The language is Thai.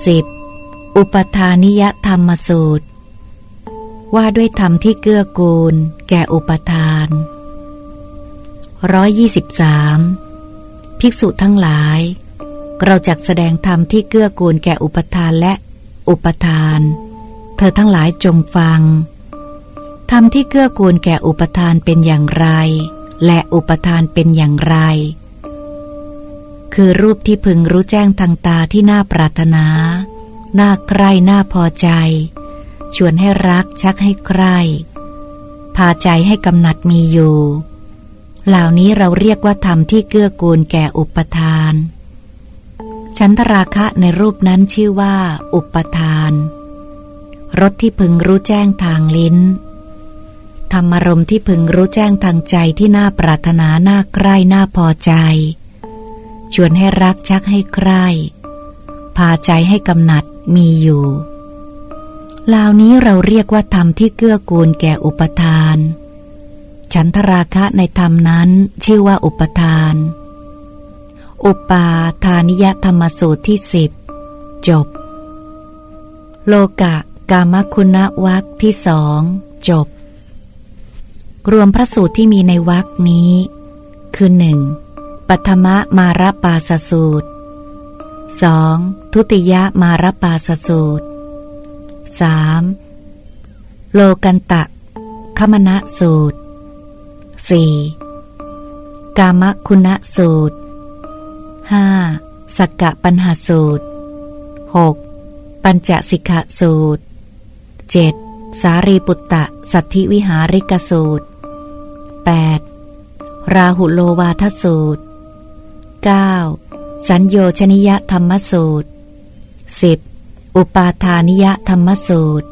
10. อุปทานิยธรรมสูตร ว่าด้วยธรรมที่เกื้อกูล แก่อุปทาน123ภิกษุทั้งหลาย เราจักแสดงธรรมที่เกื้อกูลแก่อุปทานและอุปทาน เธอทั้งหลายจงฟัง ธรรมที่เกื้อกูลแก่อุปทานเป็นอย่างไร และอุปทานเป็นอย่างไร คือรูปที่พึงรู้แจ้งทางตาที่น่าปรารถนา น่าใคร่น่าพอใจ ชวนให้รักชักให้ใคร่ พาใจให้กำหนัดมีอยู่ เหล่านี้เราเรียกว่าธรรมที่เกื้อกูลแก่อุปทานฉันทราคะในรูปนั้นชื่อว่า อุปทาน รสที่พึงรู้แจ้งทางลิ้น ธรรมารมณ์ที่พึงรู้แจ้งทางใจที่น่าปรารถนาน่าใคร่น่าพอใจ ชวนให้รักชักให้ใคร่ พาใจให้กำหนัดมีอยู่ล่านี้เราเรียกว่าธรรมที่เกื้อกูลแก่อุปทาน ฉันทราคะในธรรมนั้นชื่อว่าอุปทาน อุปาทานิยธรรมสูตรที่สิบจบ โลกะกามคุณวักที่สองจบ รวมพระสูตรที่มีในวักนี้ คือหนึ่ง ปัทมะมาราปาสสูตร 2. ทุติยะมาราปาสสูตร 3. โลกันตะคมณะสูตร 4. กามคุณะสูตร 5. สักกะปัญหาสูตร 6. ปัญจสิกขสูตร 7. สารีปุตตะสัทธิวิหาริกสูตร 8. ราหุโลวาทสูตร 9. สัญโยชนิยธรรมสูตร 10. อุปาทานิยธรรมสูตร